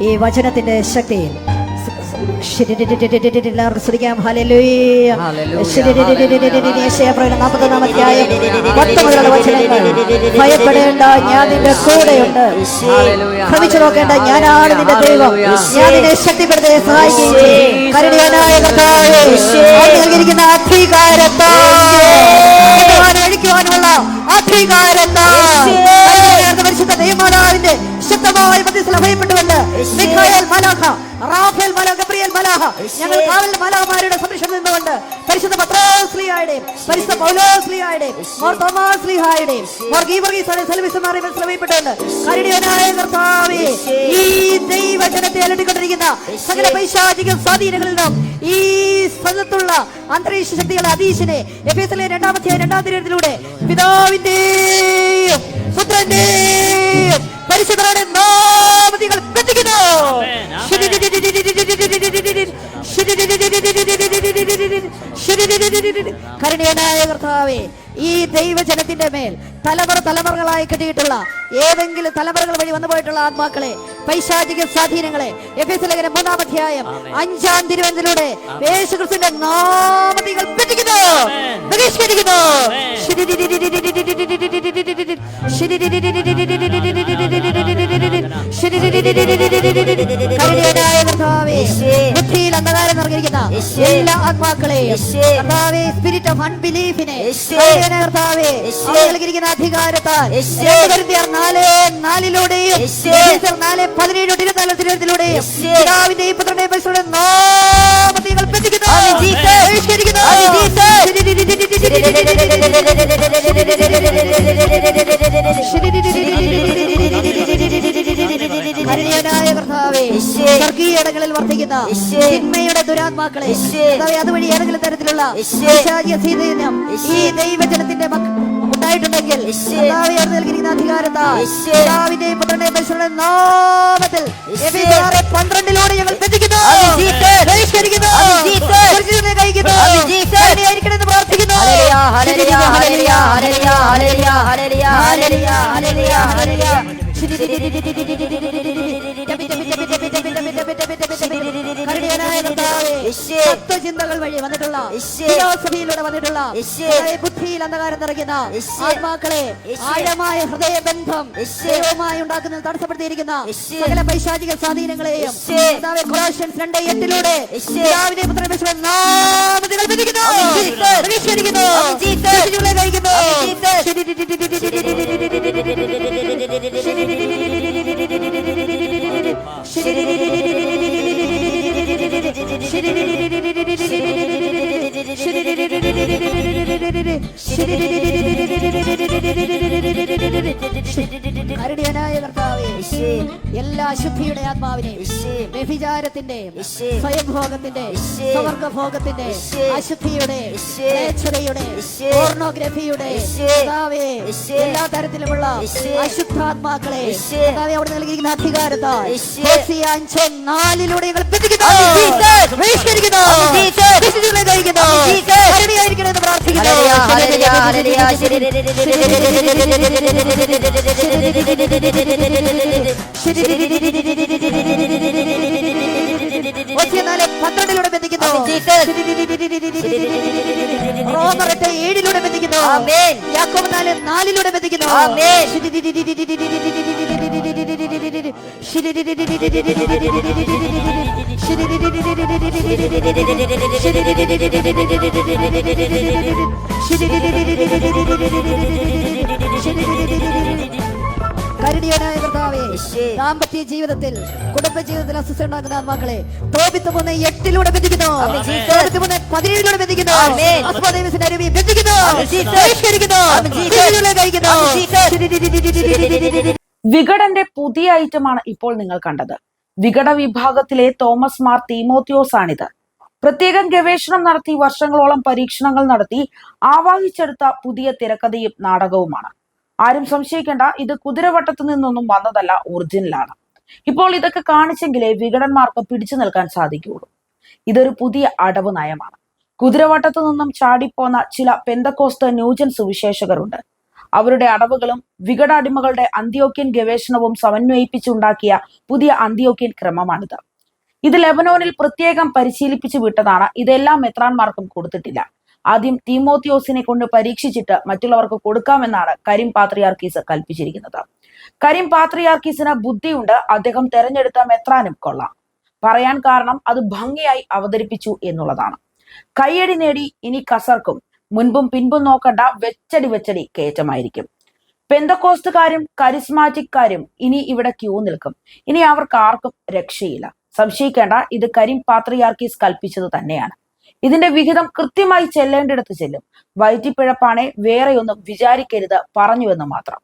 ഈ വചനത്തിന്റെ ശക്തിയിൽ. ഭയപ്പെടേണ്ട ഞാൻ നിന്റെ കൂടെയുണ്ട്. നോക്കേണ്ട ഞാനാണ് നിന്റെ ദൈവം. ഞാൻ നിന്നെ ശക്തിപ്പെടുത്തി സഹായിക്കുകയും ചെയ്യും. കരുണയായ നൽകിയിരിക്കുന്ന അധികാരത്താൽ അധികാരത്താൽ മധ്യസ്ഥല ഭയപ്പെട്ടുകൊണ്ട് മിഖായേൽ മലാഖ റാഫേൽ മല ഗബ്രിയേൽ മലാഹ ഞങ്ങൾ കാവൽ മലാഹമാരുടെ സംരക്ഷണം നിന്നുകൊണ്ട് പരിശുദ്ധ പത്രോസ്ലിയായുടെയും പരിശുദ്ധ പൗലോസ്ലിയായുടെയും മോർ തോമാസ്ലിഹായുടെയും മോർ ഗീവർഗീസ് സെലവിസമാരെ മനസ്സിലായിപ്പെട്ടുകൊണ്ട് കരുടിയനായ കർത്താവേ ഈ ദൈവജനത്തെ അലട്ടിക്കൊണ്ടിരിക്കുന്ന സകല പൈശാചിക സ്വാധീനങ്ങളിൽ നിന്നും ഈ സ്ഥലത്തുള്ള അന്തരീക്ഷ ശക്തികളെ അതീശനെ എൽ രണ്ടാമത്തെ രണ്ടാം തിരത്തിലൂടെ പിതാവിന്റെയും പുത്രന്റെയും പരിശുദ്ധരുടെ നാമതികൾ കരുണയനായ കർത്താവേ ഈ ദൈവജനത്തിന്റെ മേൽ തലമുറ തലമുറകളായി കിട്ടിയിട്ടുള്ള ഏതെങ്കിലും തലമുറകൾ വഴി വന്നു പോയിട്ടുള്ള ആത്മാക്കളെ പൈശാചിക സ്വാധീനങ്ങളെ എഫേസ് ലേഖനം മൂന്നാം അധ്യായം അഞ്ചാം തിരുവനന്തലൂടെ യേശുക്രിസ്തുവിന്റെ നാമതികൾ പെട്ടിക്കുന്നു ബഹിഷ്കരിക്കുന്നു എല്ലാ ആത്മാക്കളെയും കർത്താവേ സ്പിരിറ്റ് ഓഫ് അൺബിലീഫിനെ കർത്താവേ നൽകിയിരിക്കുന്ന അധികാരത്താൽ നാല് നാലിലൂടെയും നാല് പതിനേഴ് ഇരുപത്തിനാല് തിരുവനന്തലൂടെയും പിതാവിന്റെയും പുത്രന്റെയും പരിശുദ്ധ നാമത്തിൽ കൽപ്പിക്കുന്നു സ്വർഗീയ ഇടങ്ങളിൽ വർദ്ധിക്കുന്ന തിന്മയുടെ ദുരാത്മാക്കളെ അതുവഴി ഏതെങ്കിലും തരത്തിലുള്ള ഈ ദൈവജനത്തിന്റെ ഉണ്ടായിട്ടുണ്ടെങ്കിൽ നൽകിയിരിക്കുന്ന അധികാരത്താൽ പിതാവിന്റെയും പുത്രന്റെയും പരിശുദ്ധ നാമത്തിൽ പന്ത്രണ്ടിലൂടെ ഞങ്ങൾ ബന്ധിക്കുന്നു പ്രാർത്ഥിക്കുന്നു. തത്വചിന്തകൾ വഴി വന്നിട്ടുള്ള ഫിലോസഫിയിലൂടെ വന്നിട്ടുള്ള ബുദ്ധിയിൽ അന്ധകാരം നിറയ്ക്കുന്ന ആത്മാക്കളെ ആഴമായ ഹൃദയബന്ധം ദൈവമായി ഉണ്ടാക്കുന്നത് തടസ്സപ്പെടുത്തിയിരിക്കുന്ന സകല പൈശാചിക സ്വാധീനങ്ങളെയും രണ്ട് എട്ടിലൂടെ നാമത്തിൽ കൽപ്പിക്കുന്നു. കരുണയനായ കർത്താവേ എല്ലാ അശുദ്ധിയുടെ ആത്മാവിനെ വ്യഭിചാരത്തിന്റെ സ്വയംഭോഗത്തിന്റെ സ്വർഗഭോഗത്തിന്റെ അശുദ്ധിയുടെ സ്വേച്ഛതയുടെ പോർണോഗ്രഫിയുടെ കർത്താവേ എല്ലാ തരത്തിലുമുള്ള അശുദ്ധാത്മാക്കളെ കർത്താവെ അവിടെ നൽകിയിരിക്കുന്ന അധികാരത്താൽ നാലിലൂടെ ഞങ്ങൾ പ്രാർത്ഥിക്കുന്നു. ഒറ്റനാല് പന്ത്രണ്ടിലൂടെ ബന്ധിക്കുന്നു റോമർ എട്ട് ഏഴിലൂടെ ബന്ധിക്കുന്നു യാക്കോബ് നാല് നാലിലൂടെ ബന്ധിക്കുന്നു കരുടിയനായ ദാമ്പത്യ ജീവിതത്തിൽ കുടുംബ ജീവിതത്തിൽ അസ്വസ്ഥ ഉണ്ടാക്കുന്ന ആത്മാക്കളെ തോപിത്ത് മൂന്ന് എട്ടിലൂടെ ബന്ധിക്കുന്നു തോപിത്ത് മൂന്ന് പതിനേഴിലൂടെ ബന്ധിക്കുന്നു അരുവി ബന്ധിക്കുന്നു കഴിക്കുന്നു. വികടന്റെ പുതിയ ഐറ്റമാണ് ഇപ്പോൾ നിങ്ങൾ കണ്ടത്. വികട വിഭാഗത്തിലെ തോമസ് മാർ തീമോത്യോസ് ആണിത് പ്രത്യേകം ഗവേഷണം നടത്തി വർഷങ്ങളോളം പരീക്ഷണങ്ങൾ നടത്തി ആവാഹിച്ചെടുത്ത പുതിയ തിരക്കഥയും നാടകവുമാണ്. ആരും സംശയിക്കേണ്ട. ഇത് കുതിരവട്ടത്തു നിന്നൊന്നും വന്നതല്ല ഒറിജിനലാണ്. ഇപ്പോൾ ഇതൊക്കെ കാണിച്ചെങ്കിലേ വികടന്മാർക്ക് പിടിച്ചു നിൽക്കാൻ സാധിക്കുകയുള്ളൂ. ഇതൊരു പുതിയ അടവ് നയമാണ്. കുതിരവട്ടത്തു നിന്നും ചാടിപ്പോന്ന ചില പെന്തക്കോസ്ത ന്യൂജൻ സുവിശേഷകരുണ്ട്. അവരുടെ അടവുകളും വികടാടിമകളുടെ അന്ത്യോക്യൻ ഗവേഷണവും സമന്വയിപ്പിച്ചുണ്ടാക്കിയ പുതിയ അന്ത്യോക്യൻ ക്രമമാണിത്. ഇത് ലെബനോനിൽ പ്രത്യേകം പരിശീലിപ്പിച്ചു വിട്ടതാണ്. ഇതെല്ലാം മെത്രാൻമാർക്കും കൊടുത്തിട്ടില്ല. ആദ്യം തീമോത്യോസിനെ കൊണ്ട് പരീക്ഷിച്ചിട്ട് മറ്റുള്ളവർക്ക് കൊടുക്കാമെന്നാണ് കരിം പാത്രിയാർക്കീസ് കൽപ്പിച്ചിരിക്കുന്നത്. കരീം പാത്രിയാർക്കീസിന് ബുദ്ധിയുണ്ട്. അദ്ദേഹം തെരഞ്ഞെടുത്ത മെത്രാനും കൊള്ളാം. പറയാൻ കാരണം അത് ഭംഗിയായി അവതരിപ്പിച്ചു എന്നുള്ളതാണ്. കയ്യടി നേടി ഇനി കസർക്കും. മുൻപും പിൻപും നോക്കണ്ട വെച്ചടി വെച്ചടി കയറ്റമായിരിക്കും. പെന്തക്കോസ്തുകാരും കരിസ്മാറ്റിക്കാരും ഇനി ഇവിടെ ക്യൂ നിൽക്കും. ഇനി അവർക്ക് ആർക്കും രക്ഷയില്ല. സംശയിക്കേണ്ട ഇത് കരിം പാത്രിയാർക്കീസ് കൽപ്പിച്ചത് തന്നെയാണ്. ഇതിന്റെ വിഹിതം കൃത്യമായി ചെല്ലേണ്ടിടത്ത് ചെല്ലും. വയറ്റിപ്പിഴപ്പാണെ വേറെയൊന്നും വിചാരിക്കരുത് പറഞ്ഞുവെന്ന് മാത്രം.